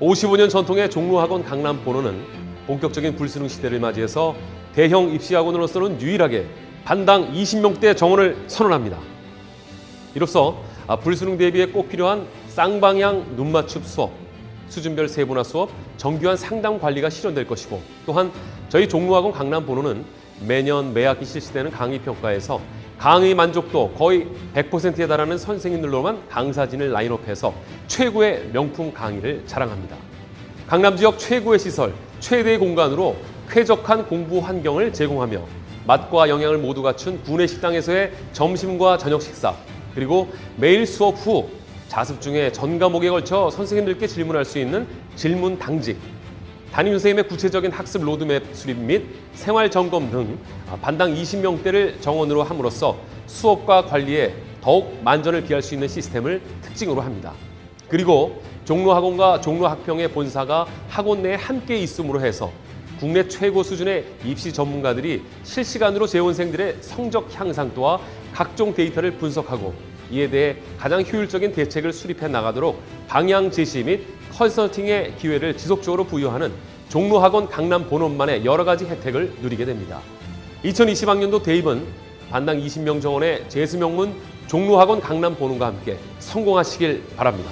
55년 전통의 종로학원 강남 본호는 본격적인 불수능 시대를 맞이해서 대형 입시학원으로서는 유일하게 반당 20명대 정원을 선언합니다. 이로써 아, 불수능 대비에 꼭 필요한 쌍방향 눈맞춤 수업, 수준별 세분화 수업, 정교한 상담 관리가 실현될 것이고 또한 저희 종로학원 강남 본호는 매년 매 학기 실시되는 강의 평가에서 강의 만족도 거의 100%에 달하는 선생님들로만 강사진을 라인업해서 최고의 명품 강의를 자랑합니다. 강남 지역 최고의 시설, 최대의 공간으로 쾌적한 공부 환경을 제공하며 맛과 영양을 모두 갖춘 구내 식당에서의 점심과 저녁 식사, 그리고 매일 수업 후 자습 중에 전 과목에 걸쳐 선생님들께 질문할 수 있는 질문 당직, 담임 선생님의 구체적인 학습 로드맵 수립 및 생활 점검 등 반당 20명대를 정원으로 함으로써 수업과 관리에 더욱 만전을 기할 수 있는 시스템을 특징으로 합니다. 그리고 종로학원과 종로학평의 본사가 학원 내에 함께 있음으로 해서 국내 최고 수준의 입시 전문가들이 실시간으로 재원생들의 성적 향상도와 각종 데이터를 분석하고 이에 대해 가장 효율적인 대책을 수립해 나가도록 방향 제시 및 컨설팅의 기회를 지속적으로 부여하는 종로학원 강남 본원만의 여러 가지 혜택을 누리게 됩니다. 2020학년도 대입은 반당 20명 정원의 재수명문 종로학원 강남 본원과 함께 성공하시길 바랍니다.